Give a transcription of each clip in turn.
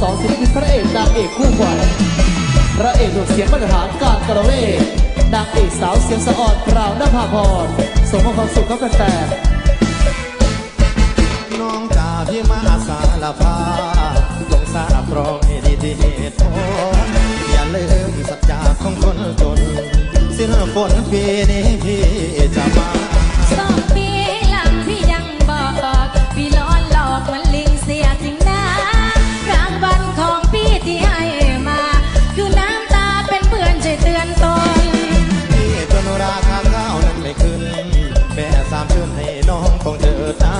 สองศิลปินพระเอกนางเอกคู่ขวัญพระเอกหนุ่มเสียงมาตรฐานการกระเวกนางเอกสาวเสียงสะอ่อนพราวนภาพรสมอบความสุขกับแฟนน้องจ่าที่มาสารพาลงสาบรองให้ดีที่เหตุผลอย่าลืมสัจจาของคนจนสิ้นฝนปีนี้พี่จะมาามชื่นให้น้องต้องเจอตา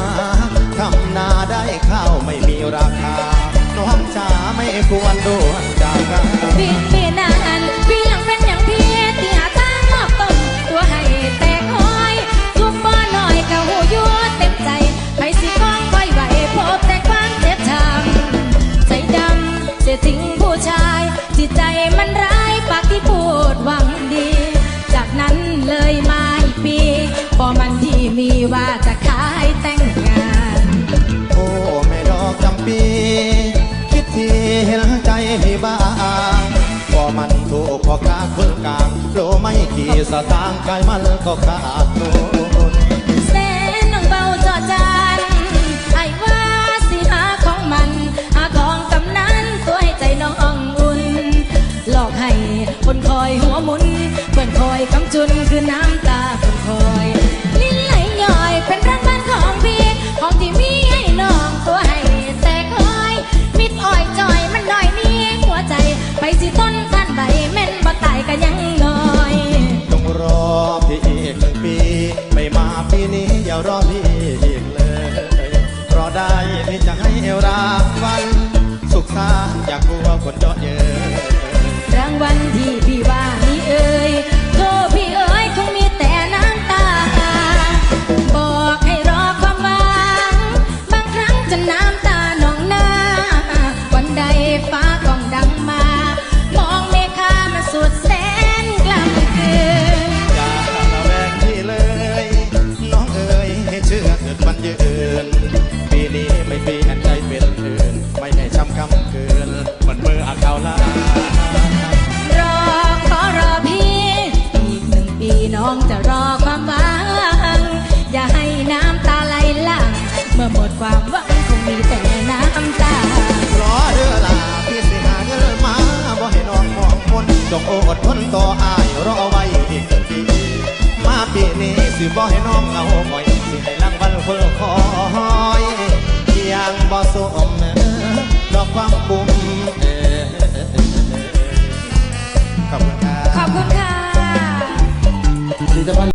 ทำนาได้ข้าวไม่มีราคา น้องจ๋าไม่ควรด่วนจากกันพี่พี่นานพี่ยังเป็นอย่างพี่ที่หาทางรอบต้นตัวให้แตกห้อยทุกบ่อหน่อยก็หูยั่วเต็มใจไปสิก้องคอยไหวพบแต่ความเจ็บช้ำใจดำจะทิ้งผู้ชาย จิตใจมันร้ายปากที่พูดหวังดี จากนั้นเลยมาอีกปีพอมัน มีว่าจะขายแต่งงาน โอ้แม่ดอกจำปี คิดทีเห็นใจพี่บ้างพอมันถูกพอกาคนกลางโลไม่กี่สตางค์กายมันก็ขาดทุนแสนน้องเบาจอจานไอ้ว่าสิหาของมัน หาของกำนั้นตัวให้ใจน้องอุ่นหลอกให้คนคอยหัวหมุนเพื่อนคอยคำจุนคือน้ำ จะให้เอวรางวัน สุขสานอยากกลัวคนเยอะเย้ยร ปีนี้ไม่เปลี่ยนใจเป็นอื่น ไม่ให้ช้ำคำเกินเหมือนมืออาเขาลารอขอรอพี่ อีกหนึ่งปีน้องจะรอความหวัง อย่าให้น้ำตาไหลหลั่งเมื่อหมดความหวังคงมีแต่น้ำตารอเดือลาพี่สิหาเงินมาบ่ให้น้องมองมนจงอดทนต่ออายรอไว้อีกหนึ่งปีมาปีนี้สิบ่ให้น้องเหงาบ่อยสิให้รางวัลคนคอ ความปุ่มเอ่อขอบคุณครับขอบคุณค่ะผลิตภัณฑ์